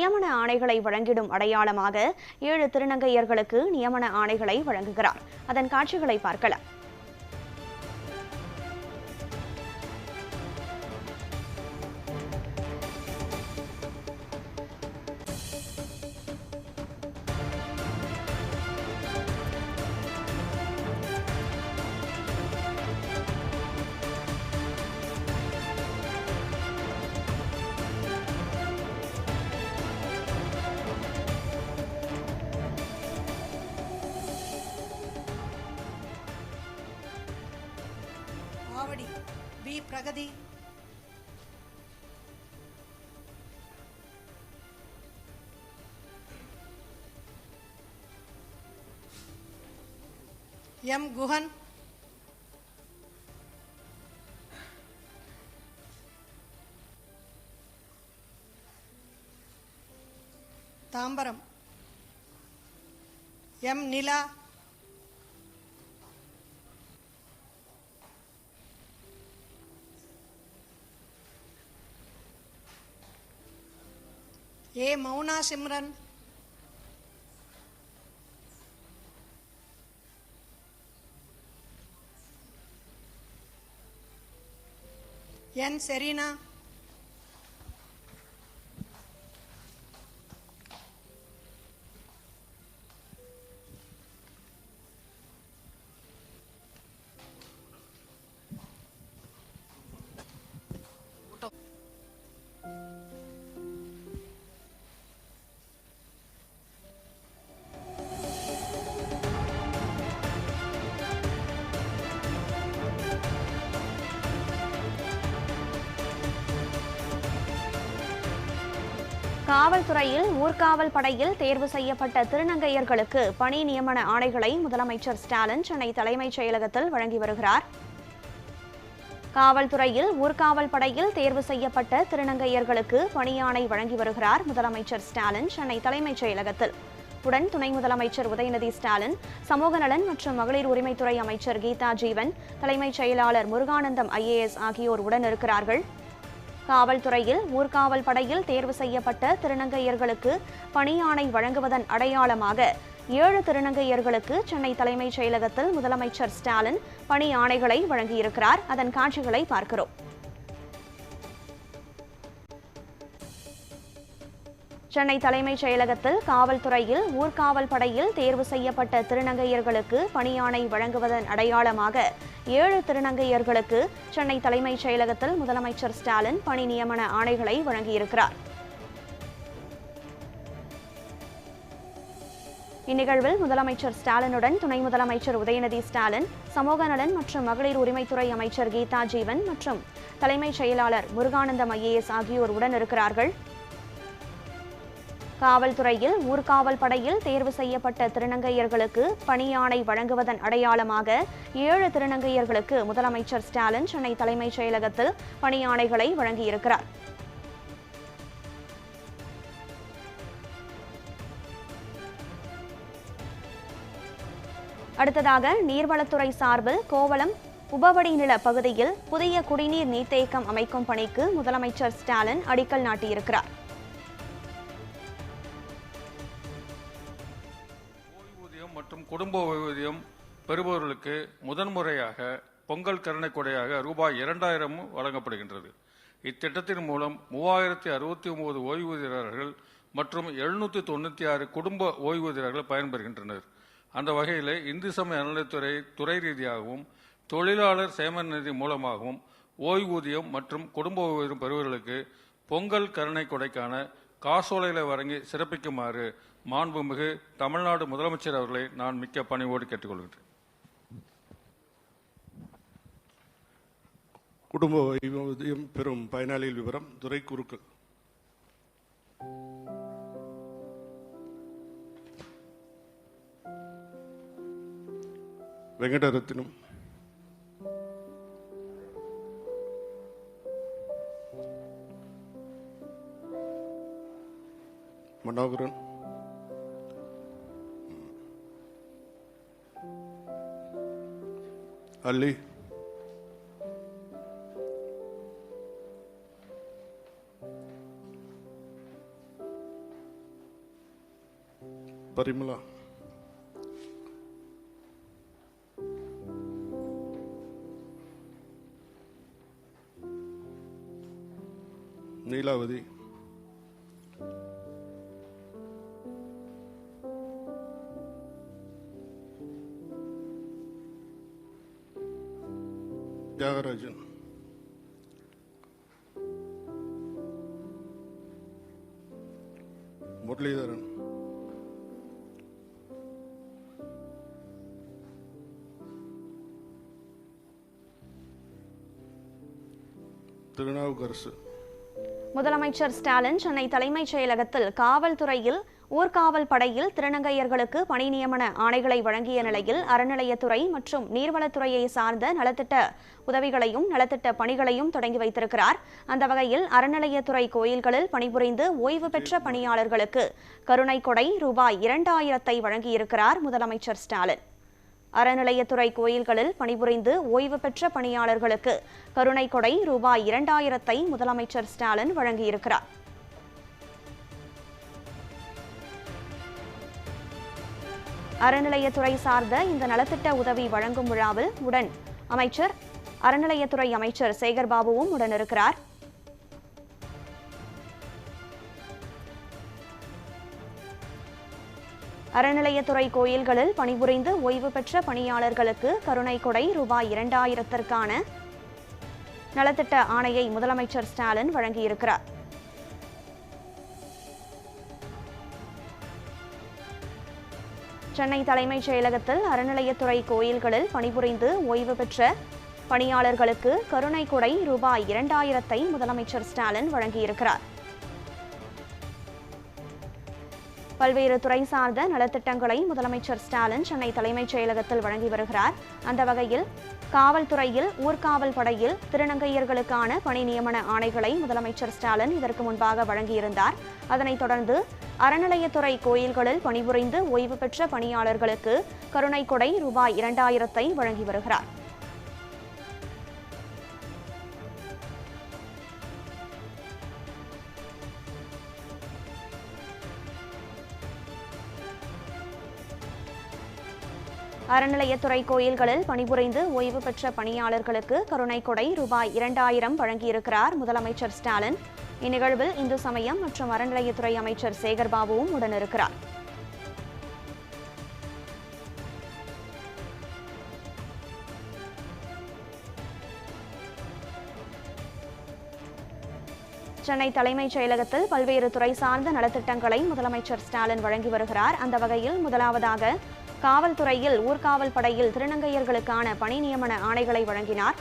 நியமன ஆணைகளை வழங்கிடும் அடையாளமாக ஏழு திருநங்கையர்களுக்கு நியமன ஆணைகளை வழங்குகிறார். அதன் காட்சிகளை பார்க்கலாம். E Pragathi. M Guhan? Tambaram. M Neela? A Mouna Simran. N Serena. காவல்துறையில் ஊர்காவல் படையில் தேர்வு செய்யப்பட்ட திருநங்கையர்களுக்கு பணி நியமன ஆணைகளை முதலமைச்சர் ஸ்டாலின் சென்னை தலைமைச் செயலகத்தில் வழங்கி வருகிறார். காவல்துறையில் ஊர்காவல் படையில் தேர்வு செய்யப்பட்ட திருநங்கையர்களுக்கு பணியாணை வழங்கி வருகிறார் முதலமைச்சர் ஸ்டாலின் சென்னை தலைமைச் செயலகத்தில். உடன் துணை முதலமைச்சர் உதயநிதி ஸ்டாலின் சமூக நலன் மற்றும் மகளிர் உரிமைத்துறை அமைச்சர் கீதா ஜீவன் தலைமைச் செயலாளர் முருகானந்தம் ஐஏஎஸ் ஆகியோர் உடன் இருக்கிறார்கள். காவல்துறையில் ஊர்காவல் படையில் தேர்வு செய்யப்பட்ட திருநங்கையர்களுக்கு பணியாணை வழங்குவதன் அடையாளமாக ஏழு திருநங்கையர்களுக்கு சென்னை தலைமைச் செயலகத்தில் முதலமைச்சர் ஸ்டாலின் பணி ஆணைகளை வழங்கியிருக்கிறார். அதன் காட்சிகளை பார்க்கிறோம். சென்னை தலைமைச் செயலகத்தில் காவல்துறையில் ஊர்காவல் படையில் தேர்வு செய்யப்பட்ட திருநங்கையர்களுக்கு பணியாணை வழங்குவதன் அடையாளமாக ஏழு திருநங்கையர்களுக்கு சென்னை தலைமைச் செயலகத்தில் முதலமைச்சர் ஸ்டாலின் பணி நியமன ஆணைகளை வழங்கியிருக்கிறார். இந்நிகழ்வில் முதலமைச்சர் ஸ்டாலினுடன் துணை முதலமைச்சர் உதயநிதி ஸ்டாலின் சமூக நலன் மற்றும் மகளிர் உரிமைத்துறை அமைச்சர் கீதா ஜீவன் மற்றும் தலைமைச் செயலாளர் முருகானந்தம் ஐஏஎஸ் ஆகியோர் உடன் இருக்கிறார்கள் காவல்துறையில் ஊர்காவல் படையில் தேர்வு செய்யப்பட்ட திருநங்கையர்களுக்கு பணியாணை வழங்குவதன் அடையாளமாக ஏழு திருநங்கையர்களுக்கு முதலமைச்சர் ஸ்டாலின் சென்னை தலைமைச் செயலகத்தில் பணியாணைகளை வழங்கியிருக்கிறார். அடுத்ததாக நீர்வளத்துறை சார்பில் கோவளம் உபவடி நில பகுதியில் புதிய குடிநீர் நீர்த்தேக்கம் அமைக்கும் பணிக்கு முதலமைச்சர் ஸ்டாலின் அடிக்கல் நாட்டியிருக்கிறார். குடும்ப ஓய்வூதியம் பெறுபவர்களுக்கு முதன்முறையாக பொங்கல் கருணை கொடையாக ரூபாய் இரண்டாயிரம் வழங்கப்படுகின்றது. இத்திட்டத்தின் மூலம் மூவாயிரத்தி அறுபத்தி ஒன்பது ஓய்வூதியர்கள் மற்றும் எழுநூற்றி தொண்ணூற்றி ஆறு குடும்ப ஓய்வூதியர்கள் பயன்பெறுகின்றனர். அந்த வகையில் இந்து சமய அறநிலைத்துறை துறை ரீதியாகவும் தொழிலாளர் சேம நிதி மூலமாகவும் ஓய்வூதியம் மற்றும் குடும்ப ஓய்வூதியம் பெறுவர்களுக்கு பொங்கல் கருணை கொடைக்கான காசோலைகளை வழங்கி சிறப்பிக்குமாறு மாண்புமிகு தமிழ்நாடு முதலமைச்சர் அவர்களை நான் மிக்க பணிவோடு கேட்டுக்கொள்கிறேன் குடும்ப வைபவத்தையும் பெறும் பயனாளிகள் விவரம் துறை குறுக்கள் வெங்கடரத்தினம். மனோகரன். ಅಲ್ಲಿ. ಪರಿಮಳ. ನೀಲಾವತಿ தியாகராஜன். முரளிதரன். திருநாவுக்கரசு. முதலமைச்சர் ஸ்டாலின் சென்னை தலைமைச் செயலகத்தில் காவல்துறையில் ஊர்காவல் படையில் திருநங்கையர்களுக்கு பணி நியமன ஆணைகளை வழங்கிய நிலையில் அறநிலையத்துறை மற்றும் நீர்வளத்துறையை சார்ந்த நலத்திட்ட உதவிகளையும் நலத்திட்ட பணிகளையும் தொடங்கி வைத்திருக்கிறார். அந்த வகையில் அறநிலையத்துறை கோயில்களில் பணிபுரிந்து ஓய்வு பெற்ற பணியாளர்களுக்கு கருணை கொடை ரூபாய் இரண்டாயிரத்தை வழங்கியிருக்கிறார் முதலமைச்சர் ஸ்டாலின். அறநிலையத்துறை கோயில்களில் பணிபுரிந்து ஓய்வு பெற்ற பணியாளர்களுக்கு கருணை கொடை ரூபாய் இரண்டாயிரத்தை முதலமைச்சர் ஸ்டாலின் வழங்கியிருக்கிறார். அறநிலையத்துறை சார்ந்த இந்த நலத்திட்ட உதவி வழங்கும் விழாவில் உடன் அமைச்சர் அறநிலையத்துறை அமைச்சர் சேகர் பாபுவும் உடன் இருக்கிறார் அறநிலையத்துறை கோயில்களில் பணிபுரிந்து ஓய்வு பெற்ற பணியாளர்களுக்கு கருணை கொடை ரூபாய் இரண்டாயிரத்திற்கான நலத்திட்ட ஆணையை முதலமைச்சர் ஸ்டாலின் வழங்கியிருக்கிறார். சென்னை தலைமைச் செயலகத்தில் அறநிலையத்துறை கோயில்களில் பணிபுரிந்து ஓய்வு பெற்ற பணியாளர்களுக்கு கருணை கொடை ரூபாய் இரண்டாயிரத்தை முதலமைச்சர் ஸ்டாலின் வழங்கியிருக்கிறார். பல்வேறு துறை சார்ந்த நலத்திட்டங்களை முதலமைச்சர் ஸ்டாலின் சென்னை தலைமைச் செயலகத்தில் வழங்கி வருகிறார். அந்த வகையில் காவல்துறையில் ஊர்காவல் படையில் திருநங்கையர்களுக்கான பணி நியமன ஆணைகளை முதலமைச்சர் ஸ்டாலின் இதற்கு முன்பாக வழங்கியிருந்தார். அதனைத் தொடர்ந்து அறநிலையத்துறை கோயில்களில் பணிபுரிந்து ஓய்வு பெற்ற பணியாளர்களுக்கு கருணை கொடை ரூபாய் இரண்டாயிரத்தை வழங்கி வருகிறார். அறநிலையத்துறை கோயில்களில் பணிபுரிந்து ஓய்வு பெற்ற பணியாளர்களுக்கு கருணை கொடை ரூபாய் இரண்டாயிரம் வழங்கியிருக்கிறார் முதலமைச்சர் ஸ்டாலின். இந்நிகழ்வில் இந்து சமயம் மற்றும் அறநிலையத்துறை அமைச்சர் சேகர்பாபுவும் உடனிருக்கிறார். சென்னை தலைமைச் செயலகத்தில் பல்வேறு துறை சார்ந்த நலத்திட்டங்களை முதலமைச்சர் ஸ்டாலின் வழங்கி வருகிறார். அந்த வகையில் முதலாவதாக காவல்துறையில் ஊர்காவல் படையில் திருநங்கையர்களுக்கான பணி நியமன ஆணைகளை வழங்கினார்.